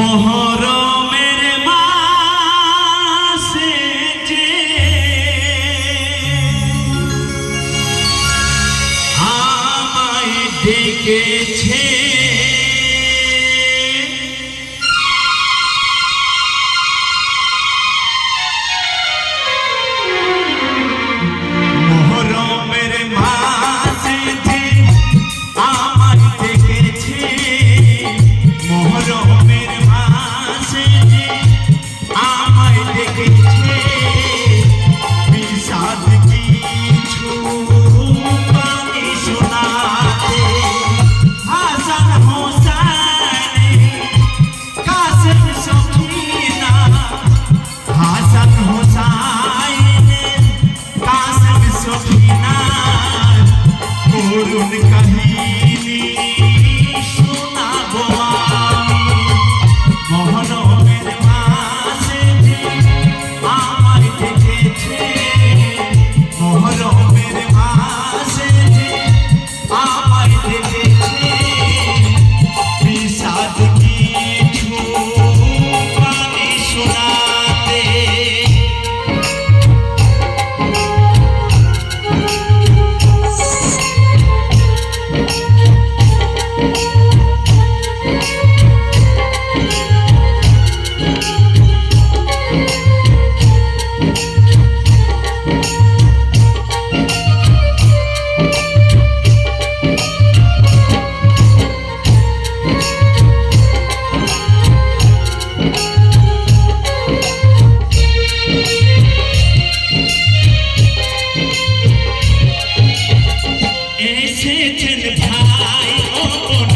মোহরমের মাসে যে আমায় ডেকেছে এসেছেন ভাই